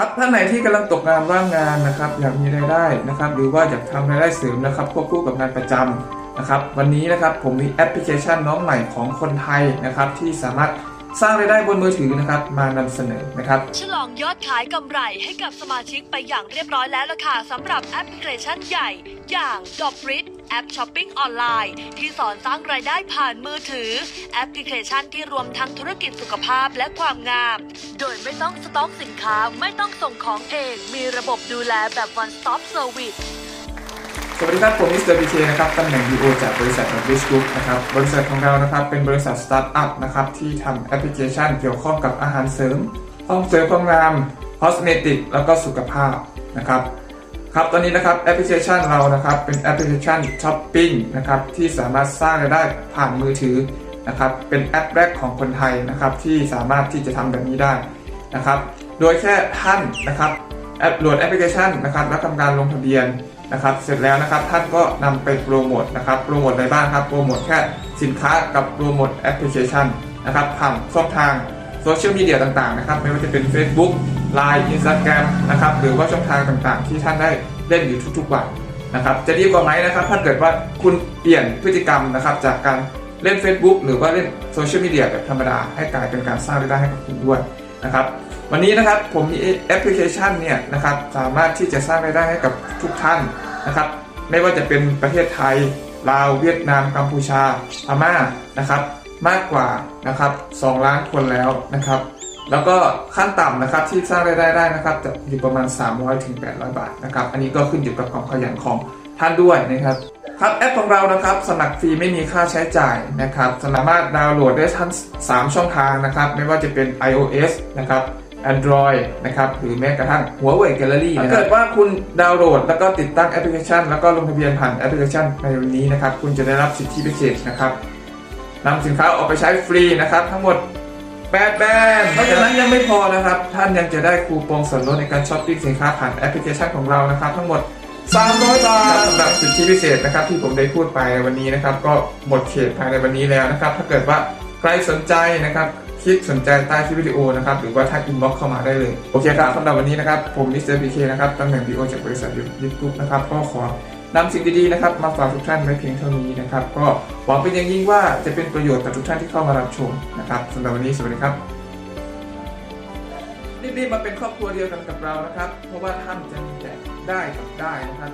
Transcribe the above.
ครับท่านไหนที่กำลังตกงานว่างงานนะครับอยากมีรายได้นะครับหรือว่าอยากทำรายได้เสริมนะครับควบคู่กับงานประจำนะครับวันนี้นะครับผมมีแอปพลิเคชันน้องใหม่ของคนไทยนะครับที่สามารถสร้างรายได้บนมือถือนะครับมานำเสนอนะครับฉลองยอดขายกำไรให้กับสมาชิกไปอย่างเรียบร้อยแล้วล่ะค่ะสำหรับแอปพลิเคชันใหญ่อย่าง d o b r i t แอปช้อปปิ้งออนไลน์ ที่สอนสร้างรายได้ผ่านมือถือ แอปพลิเคชันที่รวมทั้งธุรกิจสุขภาพและความงาม โดยไม่ต้องสต็อกสินค้าไม่ต้องส่งของเอง มีระบบดูแลแบบ one stop service สวัสดีครับ ผมมิสเตอร์บีเคนะครับตำแหน่ง DO จากบริษัท w i s h Group นะครับ บริษัทของเรานะครับ เป็นบริษัทสตาร์ทอัพนะครับ ที่ทำแอปพลิเคชันเกี่ยวข้องกับอาหารเสริมห้องเสริมความงามคอสเมติก แล้วก็สุขภาพนะครับ ครับตอนนี้นะครับแอปพลิเคชันเรานะครับเป็นแอปพลิเคชันช้อปปิ้งนะครับที่สามารถสร้างรายได้ผ่านมือถือนะครับเป็นแอปแรกของคนไทยนะครับที่สามารถที่จะทำแบบนี้ได้นะครับโดยแค่ท่านนะครับแอปโหลดแอปพลิเคชันนะครับแล้วทำการลงทะเบียนนะครับเสร็จแล้วนะครับท่านก็นำไปโปรโมทนะครับโปรโมทอะไรบ้างครับโปรโมทแค่สินค้ากับโปรโมทแอปพลิเคชันนะครับผ่านช่องทางโซเชียลมีเดียต่างๆนะครับไม่ว่าจะเป็น Facebook Line Instagram นะครับหรือว่าช่องทางต่างๆ ที่ท่านได้เล่นอยู่ทุกๆวันนะครับจะดีกว่าไหมนะครับ ถ้าเกิดว่าคุณเปลี่ยนพฤติกรรมนะครับจากการเล่น Facebook หรือว่าเล่นโซเชียลมีเดียแบบธรรมดา ให้กลายเป็นการสร้างรายได้ให้กับคุณด้วยนะครับวันนี้นะครับผมมีแอปพลิเคชันเนี่ยนะครับสามารถที่จะสร้างรายได้ให้กับทุกท่านนะครับไม่ว่าจะเป็นประเทศไทยลาวเวียดนามกัมพูชาพม่านะครับมากกว่านะครับ2ล้านคนแล้วนะครับ แล้วก็ขั้นต่ำนะครับที่สร้างรายได้ได้นะครับจะอยู่ประมาณ 300ถึง800 บาทนะครับ อันนี้ก็ขึ้นอยู่กับความขยันของท่านด้วยนะครับครับแอปของเรานะครับสมัครฟรีไม่มีค่าใช้จ่ายนะครับสามารถดาวน์โหลดได้ทั้ง 3 ช่องทางนะครับ ไม่ว่าจะเป็น iOS นะครับ Android นะครับหรือแม้กระทั่ง Huawei Gallery ถ้าเกิดว่าคุณดาวน์โหลด แล้วก็ติดตั้งแอปพลิเคชัน แล้วก็ลงทะเบียนผ่านแอปพลิเคชันในวันนี้นะครับ คุณจะได้รับสิทธิพิเศษนะครับนำสินค้าออกไปใช้ฟรีนะครับ ทั้งหมด 8แบรนด์นอกจากนั้นยังไม่พอนะครับ ท่านยังจะได้คูปองส่วนลดในการช้อปปิ้งสินค้าผ่านแอปพลิเคชันของเรานะครับ ทั้งหมด 300 บาทสำหรับสิทธิพิเศษนะครับที่ผมได้พูดไปในวันนี้นะครับ ก็หมดเขตภายในวันนี้แล้วนะครับ ถ้าเกิดว่าใครสนใจนะครับคลิกสนใจใต้คลิปวิดีโอนะครับ หรือว่าทักอินบ็อกเข้ามาได้เลย โอเคครับสำหรับวันนี้นะครับ ผมมิสเตอร์พีเคนะครับตำแหน่ง BO จากบริษัทยูทูบนะครับก็ขอ นำสิ่งดีๆนะครับมาฝากทุกท่านไว้เพียงเท่านี้นะครับ ก็หวังเป็นอย่างยิ่งว่าจะเป็นประโยชน์กับทุกท่านที่เข้ามารับชมนะครับสำหรับวันนี้สวัสดีครับรีบๆมาเป็นครอบครัวเดียวกันกับเรานะครับ เพราะว่าท่านจะมีแต่ได้กับได้นะครับ